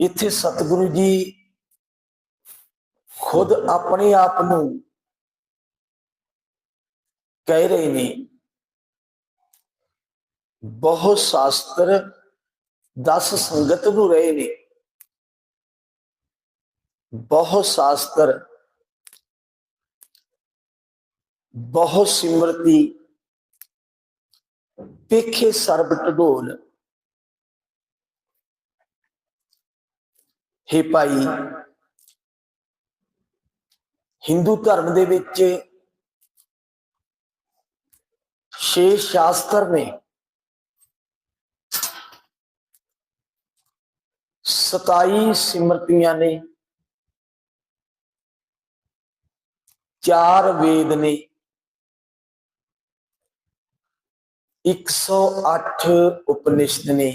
ਇੱਥੇ ਸਤਿਗੁਰੂ ਜੀ ਖੁਦ ਆਪਣੇ ਆਪ ਨੂੰ ਕਹਿ ਰਹੇ ਨੇ, ਬਹੁਤ ਸ਼ਾਸਤਰ ਦਸ ਸੰਗਤ ਨੂੰ ਰਹੇ ਨੇ। ਬਹੁਤ ਸ਼ਾਸਤਰ, ਬਹੁਤ ਸਿਮਰਤੀ, ਪੇਖੇ ਸਰਬ ਢੋਲ ਹੇ ਭਾਈ, ਹਿੰਦੂ ਧਰਮ ਦੇ ਵਿੱਚ ਛੇ ਸ਼ਾਸਤਰ ਨੇ 27 ਸਿਮਰਤੀਆਂ ਨੇ, ਚਾਰ ਵੇਦ ਨੇ 108 ਉਪਨਿਸ਼ਦ ਨੇ।